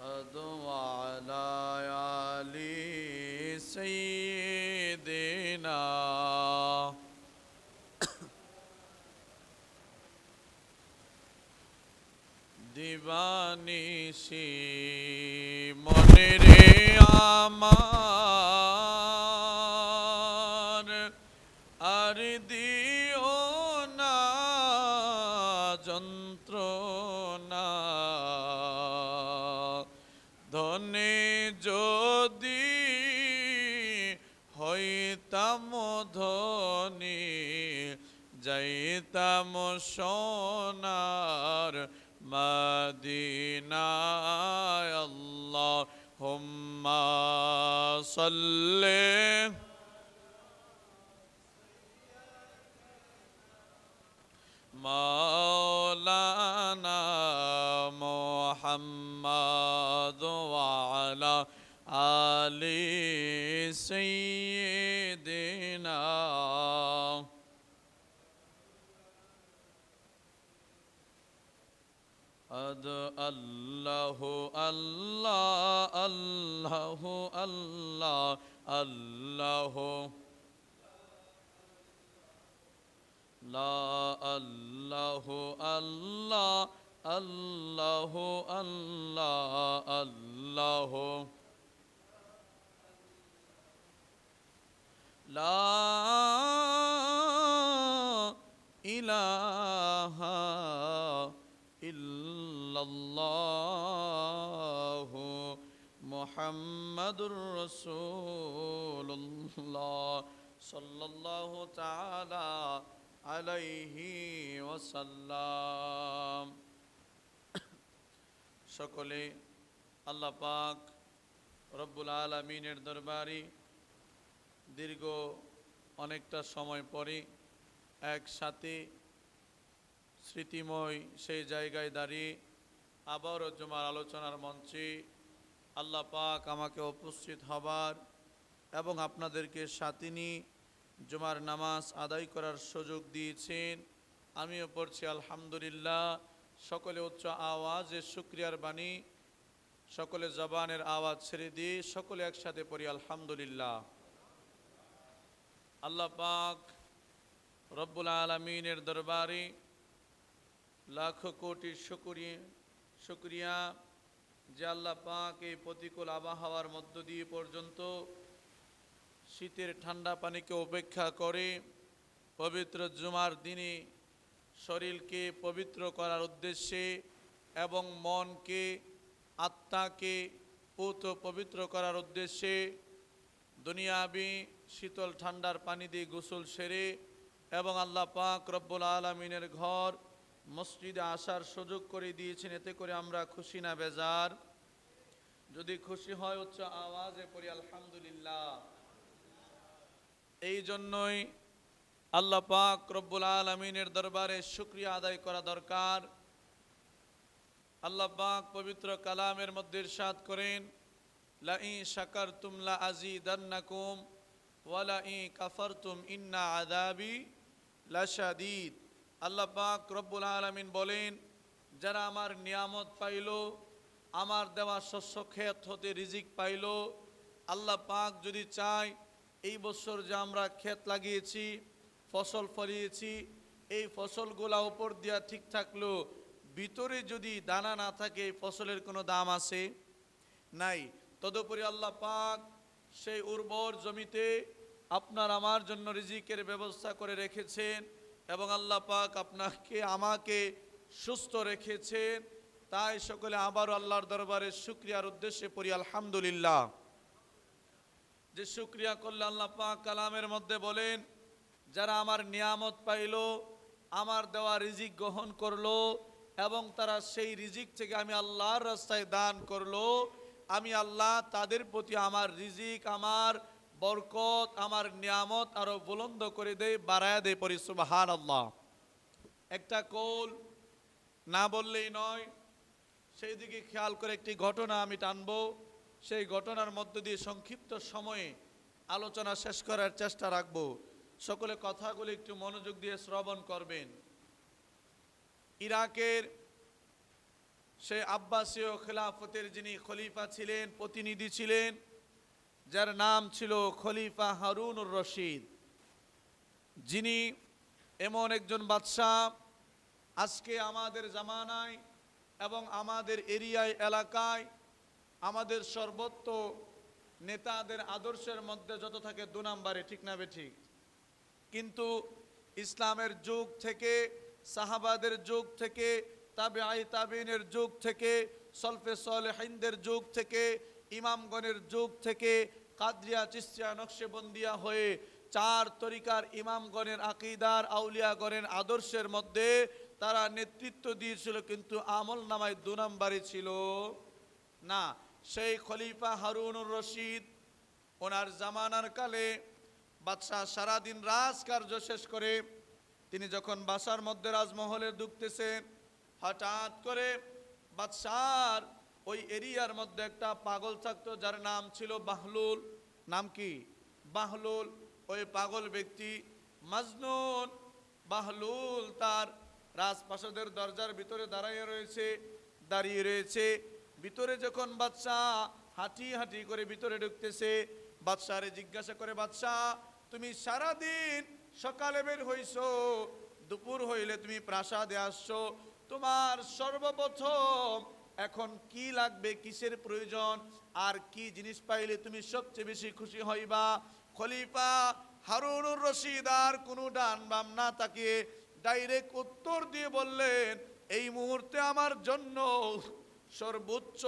أد وعلى آل سيدنا দিবানিসি মনে রে আমার ধনে যদি হইতাম ধনী যাইতাম সোনার মদিনায়। আল্লাহ হুম্মা সাল্লে মাওলানা মোহাম্মদ آل سيدنا. أد الله الله الله الله الله. لا الله الله الله الله الله. লা ইলাহা ইল্লাল্লাহ মুহাম্মাদুর রাসূলুল্লাহ সাল্লাল্লাহু তাআলা আলাইহি ওয়াসাল্লাম। সকলে আল্লাপাক রব্বুল আলমিনের দরবারি দীর্ঘ অনেকটা সময় পরে একসাথে স্মৃতিময় সেই জায়গায় দাঁড়িয়ে আবারও জমার আলোচনার মঞ্চে আল্লাহ পাক আমাকে উপস্থিত হবার এবং আপনাদেরকে সাথে জুমার নামাজ আদায় করার সুযোগ দিয়েছেন। আমিও পড়ছি, আলহামদুলিল্লাহ। সকলে উচ্চ আওয়াজে শুক্রিয়ার বাণী, সকলে জবানের আওয়াজ ছেড়ে দিয়ে সকলে একসাথে পড়ি, আলহামদুলিল্লাহ। আল্লাহ পাক রব্বুল আলমিনের দরবারে লাখো কোটি শুকুরি শুক্রিয়া যে আল্লাহ পাক এই প্রতিকূল আবহাওয়ার মধ্য দিয়ে পর্যন্ত শীতের ঠান্ডা পানিকে উপেক্ষা করে পবিত্র জুমার দিনে শরীরকে পবিত্র করার উদ্দেশ্যে এবং মনকে, আত্মাকে পুত পবিত্র করার উদ্দেশ্যে দুনিয়াবি শীতল ঠান্ডার পানি দিয়ে গোসল সেরে এবং আল্লাহ পাক রব্বুল আলমিনের ঘর মসজিদে আসার সুযোগ করে দিয়েছেন, এতে করে আমরা খুশি না বেজার। যদি খুশি হয় উচ্চ আওয়াজে পড়ি, আলহামদুলিল্লাহ। এই জন্যই আল্লাহ পাক রব্বুল আলমিনের দরবারে শুক্রিয়া আদায় করা দরকার। আল্লাহ পাক পবিত্র কালামের মধ্যে ইরশাদ করেন লাঈ শাকারতুম লা আযীদান্নাকুম ওয়া লাঈ কাফারতুম ইন্না আযাবি লাশাদীদ। আল্লাহ পাক রব্বুল আলামিন বলেন, যারা আমার নিয়ামত পাইল, আমার দেওয়া শস্য ক্ষেত হতে রিজিক পাইল, আল্লাহ পাক যদি চায়, এই বছর যে আমরা ক্ষেত লাগিয়েছি, ফসল ফলিয়েছি, এই ফসলগুলা উপর দিয়া ঠিক থাকল, ভিতরে যদি দানা না থাকে ফসলের কোনো দাম আছে? নাই। তদুপরি আল্লাহ পাক সেই উর্বর জমিতে আপনার আমার জন্য রিজিকের ব্যবস্থা করে রেখেছেন এবং আল্লাহ পাক আপনাকে, আমাকে সুস্থ রেখেছেন। তাই সকলে আবারও আল্লাহর দরবারে শুক্রিয়ার উদ্দেশ্যে পড়ি, আলহামদুলিল্লাহ। যে শুক্রিয়া করলে আল্লাহ পাক কালামের মধ্যে বলেন, যারা আমার নিয়ামত পাইল, আমার দেওয়া রিজিক গ্রহণ করল এবং তারা সেই রিজিক থেকে আমি আল্লাহর রাস্তায় দান করল আমি আল্লাহ তাদের প্রতি আমার রিজিক, আমার বরকত, আমার নিয়ামত আরও বুলন্দ করে দেয় বাড়ায় দেয় পরি সুবাহান আল্লাহ একটা কোল না বললেই নয় সেই দিকে খেয়াল করে একটি ঘটনা আমি টানবো। সেই ঘটনার মধ্য দিয়ে সংক্ষিপ্ত সময়ে আলোচনা শেষ করার চেষ্টা রাখব। সকলে কথাগুলি একটু মনোযোগ দিয়ে শ্রবণ করবেন। ইরাকের সে আব্বাসীয় খেলাফতের যিনি খলিফা ছিলেন, প্রতিনিধি ছিলেন, যার নাম ছিল খলিফা হারুনুর রশিদ। যিনি এমন একজন বাদশাহ আজকে আমাদের জামানায় এবং আমাদের এরিয়ায় এলাকায়, আমাদের সর্বত্র নেতাদের আদর্শের মধ্যে যত থাকে দু নম্বরে, ঠিক না ঠিক? কিন্তু ইসলামের যুগ থেকে, সাহাবাদের যুগ থেকে তাবিনের যুগ থেকে, সলফে সলেহিনদের যুগ থেকে, ইমামগণের যুগ থেকে কাদরিয়া, চিস্তিয়া, নকশেবন্দিয়া হয়ে চার তরিকার ইমামগণের আকিদার আউলিয়াগণের আদর্শের মধ্যে তারা নেতৃত্ব দিয়েছিল, কিন্তু আমল নামায় দু নম্বরে ছিল না। সেই খলিফা হারুনুর রশিদ, ওনার জামানার কালে বাদশাহ সারাদিন রাজকার্য শেষ করে, তিনি যখন বাসার মধ্যে রাজমহলে ঢুকতেছেন হঠাৎ করে বাদশার ওই এরিয়ার মধ্যে একটা পাগল থাকতো যার নাম ছিল বাহলুল। নাম কি? বাহলুল। ওই পাগল ব্যক্তি মাজনুন। বাহলুল তার রাজপ্রাসাদের দরজার ভিতরে দাঁড়িয়ে রয়েছে দাঁড়িয়ে রয়েছে। ভিতরে যখন বাদশা হাঁটি হাঁটি করে ভিতরে ঢুকতেছে বাদশারে জিজ্ঞাসা করে বাদশা তুমি সারাদিন সকালে বের হইছো? দুপুর হইলে তুমি প্রাসাদে আসছো? তোমার সর্বপ্রথম এখন কি লাগবে, কিসের প্রয়োজন, আর কি জিনিস পাইলে তুমি সবচেয়ে বেশি খুশি হইবা? খলিফা হারুনুর রশিদ আর কোনো ডান বাম না তাকিয়ে ডাইরেক্ট উত্তর দিয়ে বললেন, এই মুহূর্তে আমার জন্য সর্বোচ্চ,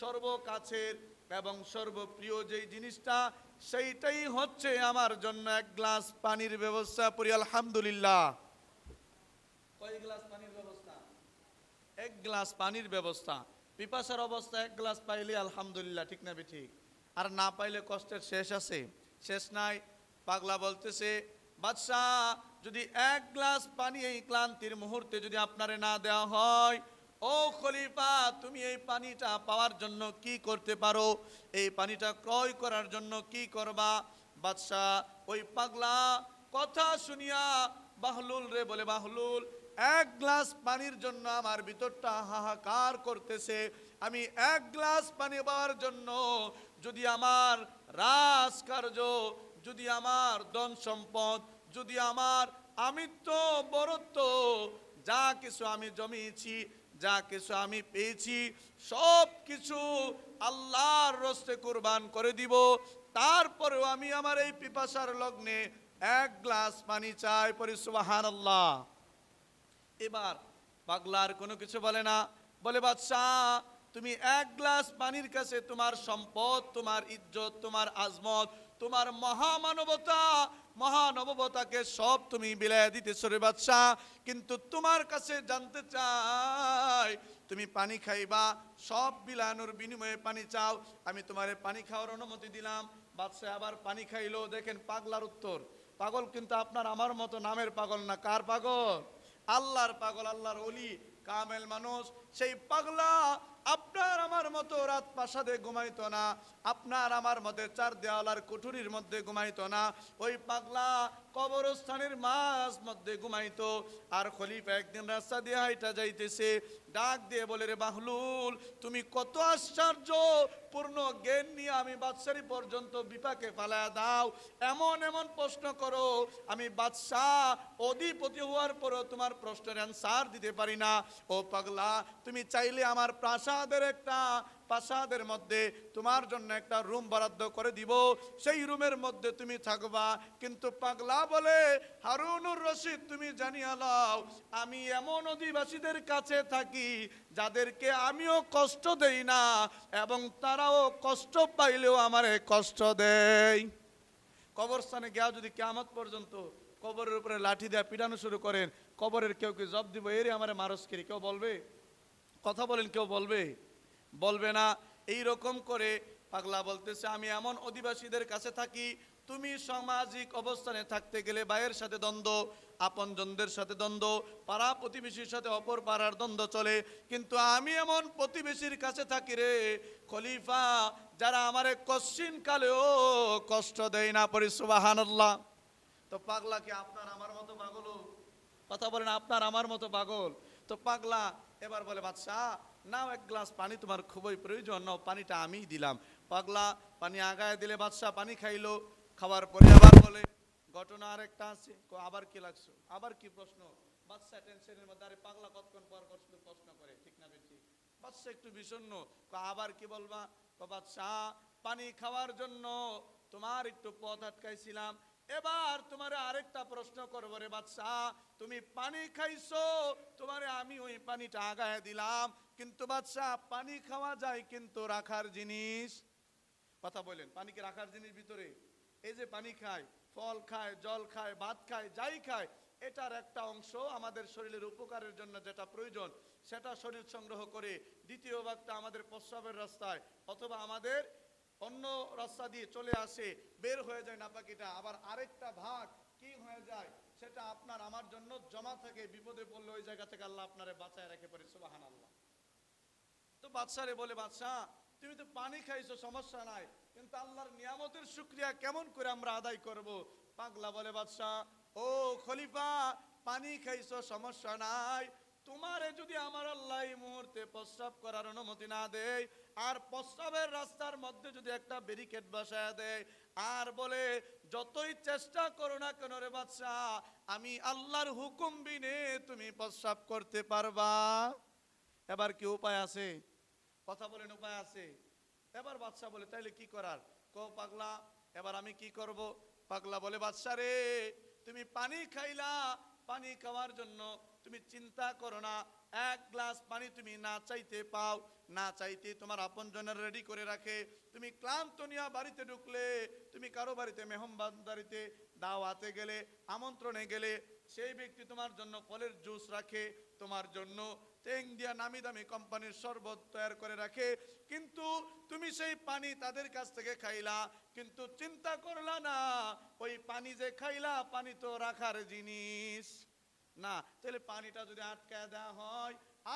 সর্বকাছের এবং সর্বপ্রিয় যেই জিনিসটা, সেইটাই হচ্ছে আমার জন্য এক গ্লাস পানির ব্যবস্থা করি, আলহামদুলিল্লাহ। কয় গ্লাস ব্যবস্থা এক গ্লাস পানির ব্যবস্থা। পিপাসার অবস্থা এক গ্লাস পাইলে আলহামদুলিল্লাহ, ঠিক না ঠিক আর না পাইলে কষ্টের শেষ আছে। শেষ নাই, পাগলা বলতেছে, বাদশাহ, যদি এক গ্লাস পানি এই ক্লান্তির মুহূর্তে যদি আপনারে না দেওয়া হয়, ও খলিফা, তুমি এই পানিটা পাওয়ার জন্য কি করতে পারো? এই পানিটা ক্রয় করার জন্য কি করবা? বাদশাহ, ওই পাগলা, কথা শুনিয়া বাহলুল রে বলে, বাহলুল এক গ্লাস পানির জন্য আমার ভিতরটা হাহাকার করতেছে। আমি এক গ্লাস পানি পাওয়ার জন্য যদি আমার রাজকার্য, যদি আমার ধন সম্পদ, যদি আমার আমিত্ব, বরত্ব, যা কিছু আমি জমিয়েছি, যা কিছু আমি পেয়েছি, সব কিছু আল্লাহর রস্তে কুরবান করে দিব। তারপরেও আমি আমার এই পিপাসার লগ্নে এক গ্লাস পানি চাই পরি সুবাহান আল্লাহ এবার পাগলার কোনো কিছু বলে না। বলে, বাদশাহ, তুমি এক গ্লাস পানির কাছে তোমার সম্পদ, তোমার ইজ্জত, তোমার আজমত, তোমার মহামানবতা, মহানবতাকে সব তুমি বিলায় দিতেছ রে বাদশাহ। কিন্তু তোমার কাছে জানতে চাই, তুমি পানি খাইবা, সব বিলানোর বিনিময়ে পানি চাও। আমি তোমারে পানি খাওয়ার অনুমতি দিলাম। বাদশাহ আবার পানি খাইলো। দেখেন পাগলার উত্তর। পাগল কিন্তু আপনার আমার মতো নামের পাগল না। কার পাগল? আল্লাহর পাগল, আল্লাহর অলি কামেল মানুষ। সেই পাগলা আপনার আমার মতো রাত প্রাসাদে ঘুমাইতো না, আপনার আমার মতে চার দেওয়ালার কুঠুরির মধ্যে ঘুমাইতো না। ওই পাগলা কবরস্থানের মাছ মধ্যে ঘুমাইতো। আর খলিফা একদিন রাস্তা দিয়ে হাইটা যাইতেছে, ডাক দিয়ে বলে, রে বাহলুল, তুমি কত আশ্চর্য! পূর্ণ জ্ঞান নিয়ে আমি বাদশারি পর্যন্ত বিপাকে ফালায়া দাও। এমন এমন প্রশ্ন করো, আমি বাদশাহ অধিপতি হওয়ার পরও তোমার প্রশ্নের অ্যান্সার দিতে পারি না। ও পাগলা, তুমি চাইলে আমার প্রাসাদের একটা প্রাসাদের মধ্যে তোমার জন্য একটা রুম বরাদ্দ করে দিব। সেই রুমের মধ্যে তুমি থাকবা। কিন্তু পাগলা বলে, হারুনুর রশিদ, তুমি জানিয়ে লাও আমি এমন অধিবাসীদের কাছে থাকি, যাদেরকে আমিও কষ্ট দেই না এবং তারাও কষ্ট পাইলেও আমারে কষ্ট দেয়। কবরস্থানে গিয়া যদি কেমত পর্যন্ত কবরের উপরে লাঠি দেওয়া পিটানো শুরু করেন, কবরের কেউ কি জব দিব? এরে আমার মারস্কিরি কেউ বলবে? কথা বলেন, কেউ বলবে? বলবে না এই রকম করে পাগলা বলতেছে, আমি এমন অধিবাসীদের কাছে থাকি, তুমি সামাজিক অবস্থানে থাকতে গেলে ভাইয়ের সাথে দ্বন্দ্ব, আপনজনদের সাথে দ্বন্দ্ব, পাড়া প্রতিবেশীর সাথে অপর পাড়ার দ্বন্দ্ব চলে, কিন্তু আমি এমন প্রতিবেশীর কাছে থাকি রে, খলিফা, যারা আমারে কশ্চিন কালেও কষ্ট দেয় না পরিসুবাহান্লাহ তো পাগলা কি আপনার আমার মতো পাগল? কথা বলেন, আপনার আমার মতো পাগল। তো পাগলা এবার বলে, বাদশাহ নাও এক গ্লাস পানি তোমার খুবই প্রয়োজন, নাও পানিটা আমিই দিলাম। পাগলা, পানি আগায় দিলে বাদশাহ পানি খাইলো, খাওয়ার পরে আবার বলে, ঘটনা আরেকটা আছে। আবার কি লাগছো? আবার কি প্রশ্ন? বাদশাহ টেনশনের মধ্যে, আরে পাগলা কতক্ষণ পর শুধু প্রশ্ন করে, ঠিক না বেঠি বাদশাহ একটু বিষণ্ণ, কো, আবার কি বলবা? বাদশাহ, পানি খাওয়ার জন্য তোমার একটু পথ আটকাইছিলাম। এবার তোমার আরেকটা প্রশ্ন করব রে বাদশাহ, তুমি পানি খাইছো, তোমারে আমি ওই পানিটা আগায় দিলাম। কিন্তু বাদশাহ পানি খাওয়া যায় কিন্তু রাখার জিনিস। কথা বলেন, পানি কি রাখার জিনিস ভিতরে? এই যে পানি খায়, ফল খায়, জল খায়, ভাত খায়, যাই খায়, এটার একটা অংশ আমাদের শরীরের উপকারের জন্য যেটা প্রয়োজন, সেটা শরীর সংগ্রহ করে দ্বিতীয় ভাগটা আমাদের প্রস্রাবের রাস্তায় অথবা আমাদের অন্য রাস্তা দিয়ে চলে আসে, বের হয়ে যায় নাপাকিটা আবার আরেকটা ভাগ কি হয়ে যায়, সেটা আপনার, আমার জন্য জমা থাকে, বিপদে পড়লে ওই জায়গা থেকে আল্লাহ আপনারে বাঁচায় রেখে পারে সুবাহান আল্লাহ তো বাদশারে বলে, বাদশাহ, তুমি তো পানি খাইছো, সমস্যা নাই। কিন্তু আল্লাহর নিয়ামতের শুক্রিয়া কেমন করে আমরা আদায় করব? পাগলা বলে, বাদশাহ, ও খলিফা, পানি খাইছো, সমস্যা নাই। তোমারে যদি আমার আল্লাহ এই মুহূর্তে প্রস্রাব করার অনুমতি না দেয়, আর প্রস্রাবের রাস্তার মধ্যে যদি একটা ব্যারিকেড বসায় দেয়, আর বলে, যতই চেষ্টা করো না কেন রে বাদশাহ, আমি আল্লাহর হুকুম বিনে তুমি প্রস্রাব করতে পারবা। এবার কি উপায় আছে? কথা বলেন, উপায় আছে। এবার বাদশাহ বলে, তাইলে কি করার? কো পাগলা, এবার আমি কি করব? পাগলা বলে, বাদশা রে, তুমি পানি খাইলা, পানি খাওয়ার জন্য তুমি চিন্তা করো না, এক গ্লাস পানি তুমি না চাইতে পাও, না চাইতে তোমার আপনজনের রেডি করে রাখে। তুমি ক্লান্ত নিয়া বাড়িতে ঢুকলে, তুমি কারও বাড়িতে, মেহমানদারিতে দাওয়াতে গেলে, আমন্ত্রণে গেলে সেই ব্যক্তি তোমার জন্য ফলের জুস রাখে, তোমার জন্য টেং দিয়া নামি দামি কোম্পানির শরবত তৈরি করে রাখে। কিন্তু তুমি সেই পানি তাদের কাছ থেকে খাইলা, কিন্তু চিন্তা করলা না, ওই পানি যে খাইলা, পানি তো রাখার জিনিস। না, তাহলে পানিটা যদি আটকায় দেওয়া হয়,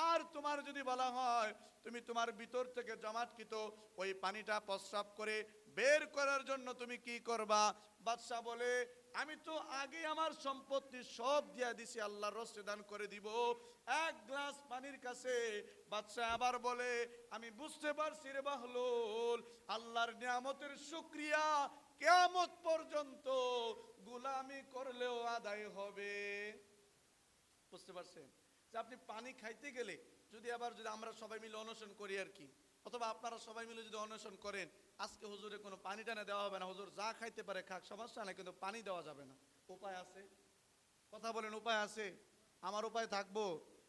আর তোমার যদি বলা হয়, তুমি তোমার ভিতর থেকে জমাটকিত ওই পানিটা প্রস্রাব করে বের করার জন্য তুমি কি করবা? বাদশাহ বলে আমি তো আগে আমার সম্পত্তি সব দিয়া দিছি, আল্লাহর রস্তে দান করে দিব। এক গ্লাস পানির কাছে বাদশাহ আবার বলে, আমি বুঝতে পারছি রে বাহলুল, আল্লাহর নিয়ামতের শুক্রিয়া। কেয়ামত পর্যন্ত গুলামি করলেও আদায় হবে। বুঝতে পারছেন? যে আপনি পানি খাইতে গেলে যদি আবার যদি আমরা সবাই মিলে অনশন করি আর কি অথবা আপনারা সবাই মিলে যদি অনশন করেন, আজকে হুজুরে কোনো পানি টানা দেওয়া হবে না। হুজুর যা খাইতে পারে খাক, সমস্যা না কিন্তু পানি দেওয়া যাবে না। উপায় আছে? কথা বলেন, উপায় আছে? আমার উপায় থাকব?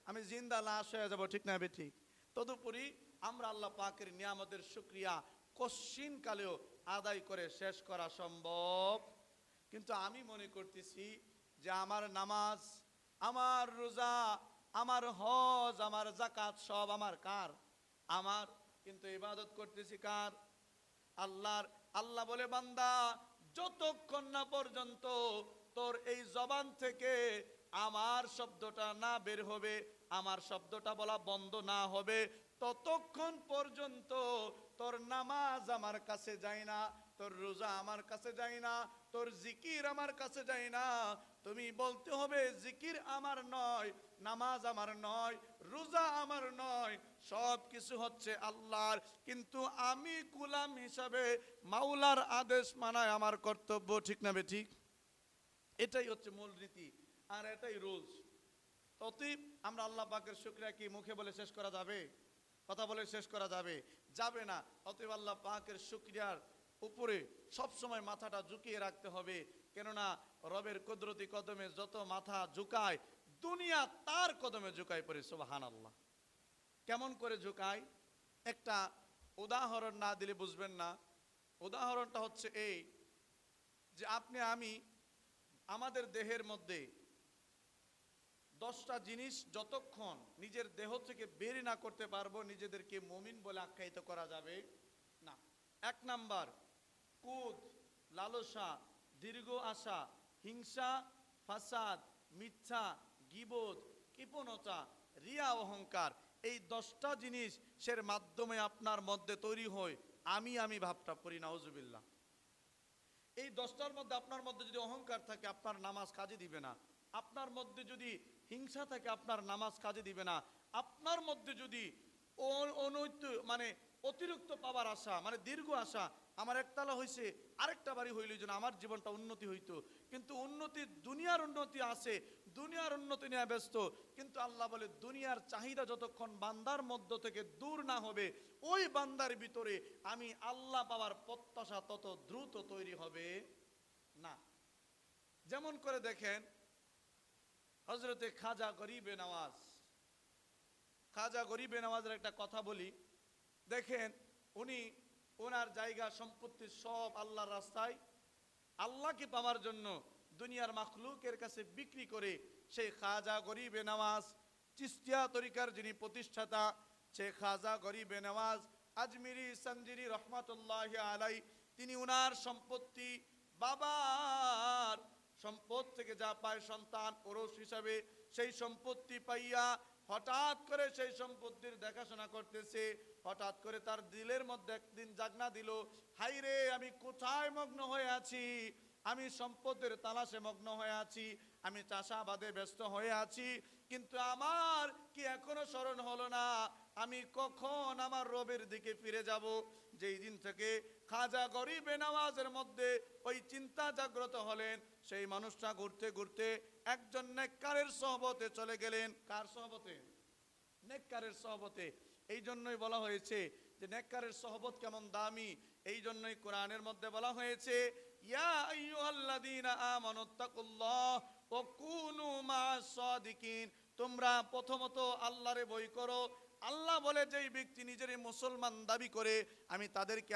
আমি জিন্দা লাশ হয়ে যাব, ঠিক না ঠিক? তদুপরি আমরা আল্লাহ পাকের নিয়ামতের শুক্রিয়া কশ্চিন কালেও আদায় করে শেষ করা সম্ভব। কিন্তু আমি মনে করতেছি যে আমার নামাজ, আমার রোজা, আমার হজ, আমার জাকাত সব আমার কার? আমার কিন্তু ইবাদত করতেছি কার? আল্লাহর, আল্লাহ বলে, বান্দা, যতক্ষণ না পর্যন্ত তোর এই জবান থেকে আমার শব্দটা না বের হবে, আমার শব্দটা বলা বন্ধ না হবে, ততক্ষণ পর্যন্ত তোর নামাজ আমার কাছে যায় না, তোর রোজা আমার কাছে যায় না, তোর জিকির আমার কাছে যায় না। তুমি বলতে হবে, জিকির আমার নয়, নামাজ আমার নয়, রোজা আমার নয় সব কিছু হচ্ছে আল্লাহর। কিন্তু আমি গুলাম হিসাবে মাওলার আদেশ মানায় আমার কর্তব্য, ঠিক না ঠিক? এটাই হচ্ছে মূল রীতি আর এটাই রুলস। অতএব আমরা আল্লাহ পাকের শুক্রিয়া কি মুখে বলে শেষ করা যাবে? কথা বলে শেষ করা যাবে? যাবে না। অতএব আল্লাহ পাকের শুক্রিয়ার উপরে সব সময় মাথাটা ঝুঁকিয়ে রাখতে হবে। কেননা রবের কুদরতি কদমে যত মাথা ঝুঁকায়, দুনিয়া তার কদমে ঝুঁকায় পড়ে সুবাহান আল্লাহ কেমন করে ঝুঁকায়? একটা উদাহরণ না দিলে বুঝবেন না। উদাহরণটা হচ্ছে এই, যে আপনি, আমি, আমাদের দেহের মধ্যে দশটা জিনিস যতক্ষণ নিজের দেহ থেকে বের না করতে পারব, নিজেদেরকে মমিন বলে আখ্যায়িত করা যাবে না। এক নাম্বার, কুদ, লালসা, দীর্ঘ আশা, হিংসা, ফাসাদ, মিথ্যা গিবোধ কৃপণতা, রিয়া, অহংকার। এই দশটা জিনিস সের মাধ্যমে আপনার মধ্যে তৈরি হয় আমি আমি ভাবটা করি, নাউজুবিল্লাহ। এই দশটার মধ্যে আপনার মধ্যে যদি অহংকার থাকে, আপনার নামাজ কাজে দিবে না। আপনার মধ্যে যদি হিংসা থাকে, আপনার নামাজ কাজে দিবে না। আপনার মধ্যে যদি অনৈত মানে অতিরিক্ত পাওয়ার আশা মানে দীর্ঘ আশা, আমার একতলা হয়েছে আরেকটা বাড়ি হইল যেন আমার জীবনটা উন্নতি হইতো। কিন্তু উন্নতি, দুনিয়ার উন্নতি আছে দুনিয়ার উন্নতি নিয়ে ব্যস্ত, কিন্তু আল্লাহ বলে, দুনিয়ার চাহিদা যতক্ষণ বান্দার মধ্য থেকে দূর না হবে, ওই বান্দার ভিতরে আমি আল্লাহ পাওয়ার প্রত্যাশা তত দ্রুত তৈরি হবে না। যেমন করে দেখেন হজরতে খাজা গরিবে নওয়াজ। খাজা গরিবে নওয়াজের একটা কথা বলি। দেখেন, উনি ওনার জায়গা সম্পত্তি সব আল্লাহর রাস্তায়। আল্লাহকে পাওয়ার জন্য দুনিয়ার মাখলুকের কাছে বিক্রি করে সেই খাজা গরিবে নওয়াজ, চিস্তিয়া তরিকার যিনি প্রতিষ্ঠাতা সে খাজা গরিবে নওয়াজ, আজমিরি সঞ্জিরি রহমাতুল্লাহ আলাই তিনি উনার সম্পত্তি, বাবার সম্পদ থেকে যা পায় সন্তান ওরস হিসাবে সেই সম্পত্তি পাইয়া হঠাৎ করে সেই সম্পত্তির দেখাশোনা করতেছে। হঠাৎ করে তার দিলের মধ্যে একদিন জাগনা দিল হাই রে আমি কোথায় মগ্ন হয়ে আছি? আমি সম্পদের তালাশে মগ্ন হয়ে আছি, আমি চাষাবাদে ব্যস্ত হয়ে আছি, কিন্তু আমার কি এখনও স্মরণ হলো না? আমি কখন আমার রবের দিকে ফিরে যাব? যেই দিন থেকে খাজা গরিবে নওয়াজের মধ্যে ওই চিন্তা জাগ্রত হলেন, সেই মানুষটা ঘুরতে ঘুরতে একজন নেককারের সহবতে চলে গেলেন। কার সহবতে? নেককারের সহবতে। এই জন্যই বলা হয়েছে যে, নেককারের সহবত কেমন দামি? এই জন্যই কোরআনের মধ্যে বলা হয়েছে ইয়া আইয়ুহাল্লাযীনা আমানুত্তাকুল্লাহ ওয়া কুনু মা'আস সাদিকিন। তোমরা প্রথমত আল্লাহরে বই করো। আল্লাহ বলে, যেই ব্যক্তি নিজের মুসলমান দাবি করে, আমি তাদেরকে